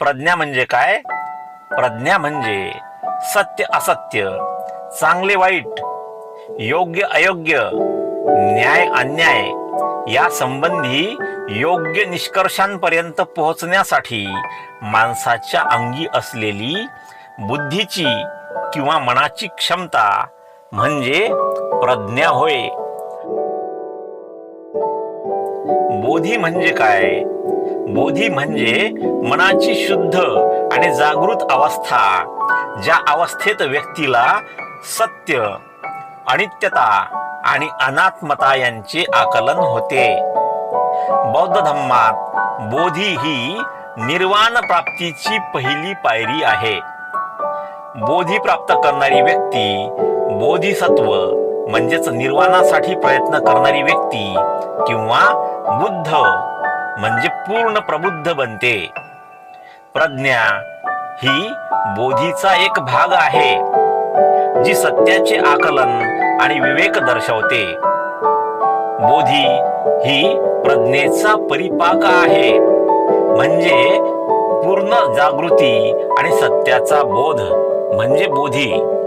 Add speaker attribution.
Speaker 1: प्रज्ञा म्हणजे काय? प्रज्ञा म्हणजे सत्य असत्य चांगले वाईट योग्य अयोग्य न्याय अन्याय या संबंधी योग्य निष्कर्षांपर्यंत पोहोचण्यासाठी माणसाच्या अंगी असलेली बुद्धीची किंवा मनाची क्षमता म्हणजे प्रज्ञा होय. बोधी म्हणजे काय? बोधी म्हणजे मनाची शुद्ध आणि जागृत अवस्था ज्या अवस्थेत व्यक्तीला सत्य अनित्यता आणि अनात्मता यांचे आकलन होते. बौद्ध धम्मात बोधी ही निर्वाण प्राप्तीची पहिली पायरी आहे. बोधी प्राप्त करणारी व्यक्ती बोधिसत्व म्हणजेच निर्वाणासाठी प्रयत्न करणारी व्यक्ती किंवा बुद्ध म्हणजे पूर्ण प्रबुद्ध बनते. प्रज्ञा ही बोधीचा एक भाग आहे जी सत्याचे आकलन आणि विवेक दर्शवते. बोधी ही प्रज्ञेचा परिपाक आहे म्हणजे पूर्ण जागृती आणि सत्याचा बोध म्हणजे बोधी.